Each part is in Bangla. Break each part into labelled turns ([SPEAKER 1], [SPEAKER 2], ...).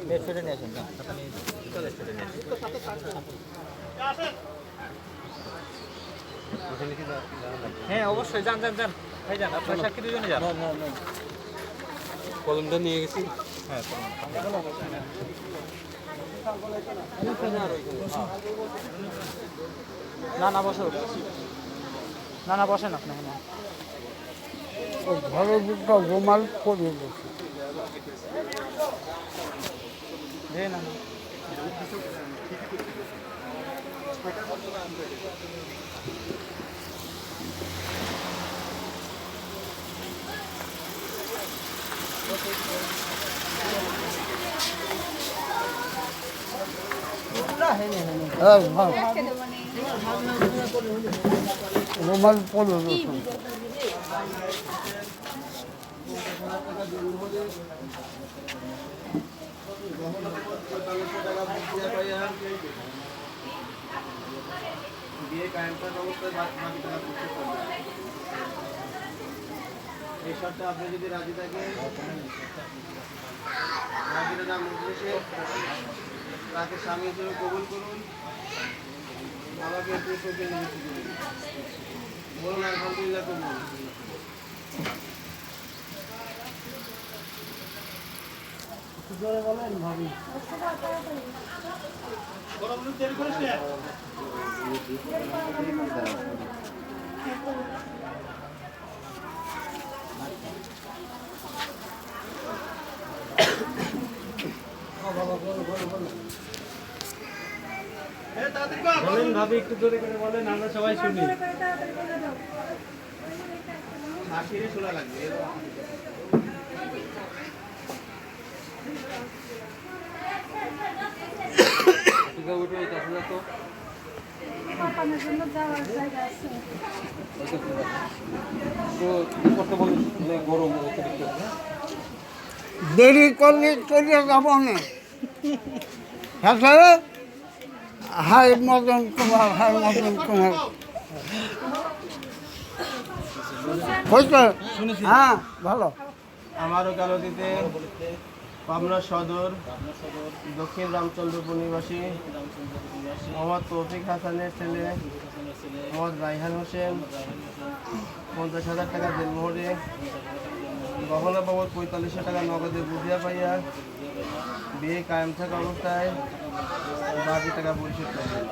[SPEAKER 1] নিয়ে আসেন হ্যাঁ অবশ্যই যান যান যান। ভাই যান আপনার সাক্ষী দুজনে যান।
[SPEAKER 2] কলমটা নিয়ে গেছি।
[SPEAKER 1] হ্যাঁ না না বসো। না না বসেন আপনি
[SPEAKER 3] ঘরের দুটো রুমাল পরিয়ে গেছে
[SPEAKER 1] হে না না
[SPEAKER 3] হ্যাঁ ভালো রুমাল গেছে
[SPEAKER 4] বিয়ে অবস্থায় বাকি টাকা পরিশোধ করবেন। এই শর্তে আপনি যদি রাজি থাকেন রাজির নাম উদ্দেশ্যে তাকে স্বামী হিসেবে কবুল করুন আমাকে একটু চোখে নিযুক্তি বলুন আলহামদুলিল্লাহ কবুল
[SPEAKER 2] বলেন ভাবি। একটু জোরে করে বলেন আমরা সবাই শুনি।
[SPEAKER 4] শোনা লাগবে।
[SPEAKER 2] টিকা উঠে এই কাছে তো
[SPEAKER 5] পাপানের জন্য যাওয়ার জায়গা আছে
[SPEAKER 2] তো কি করতে গরম অতিরিক্ত
[SPEAKER 3] দেরি করলে চলে যাব না। হ্যাঁ হাই মদন কুমার হাই মদন কুমার। হ্যাঁ ভালো।
[SPEAKER 4] আমারও কালদিতে পাবনা সদর, দক্ষিণ রামচন্দ্রপুর নিবাসী, মোহাম্মদ তৌফিক হাসানের ছেলে, মোহাম্মদ রাইহান হোসেন, পঞ্চাশ হাজার টাকা দেনমোহরে, গহনা বাবদ পঁয়তাল্লিশশো টাকা নগদে বুঝিয়া পাইয়া, বিয়ে কায়েম থাকা অবস্থায় বাকি টাকা পরিশোধ করবেন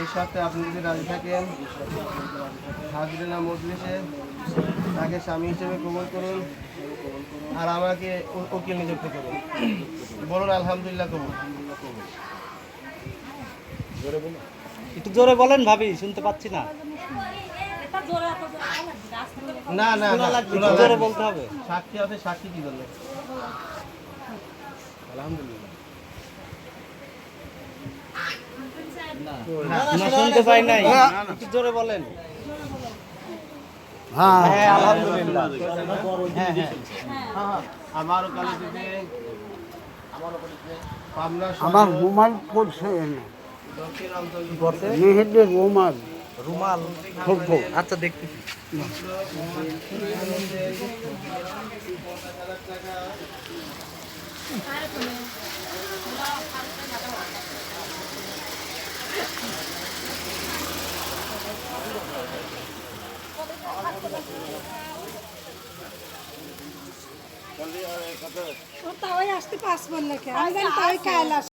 [SPEAKER 4] এই সপ্তাহে আপনি যদি রাজি থাকেন হাজরিনা মজলিসে তাকে স্বামী হিসেবে কবুল করুন আর আমাকে উকিল নিযুক্ত করুন। বলুন আলহামদুলিল্লাহ কবুল।
[SPEAKER 1] একটু জোরে বলেন ভাবি শুনতে পাচ্ছি না।
[SPEAKER 5] বলা
[SPEAKER 4] না না
[SPEAKER 1] জোরে বলতে হবে।
[SPEAKER 4] সাক্ষী আছে সাক্ষী কি করলে আলহামদুলিল্লাহ।
[SPEAKER 1] না। শুনতে পাই নাই। একটু জোরে বলেন।
[SPEAKER 3] হ্যাঁ।
[SPEAKER 1] হ্যাঁ আলহামদুলিল্লাহ। হ্যাঁ হ্যাঁ।
[SPEAKER 4] আমার কালে দিতে পাবনা
[SPEAKER 3] আমার রুমাল পড়ছে মেহেদের রুমাল।
[SPEAKER 1] রুমাল? আচ্ছা দেখতেছি।
[SPEAKER 5] ও তাওই আসতে পাঁচ বার কে আমি তাই কাল আসে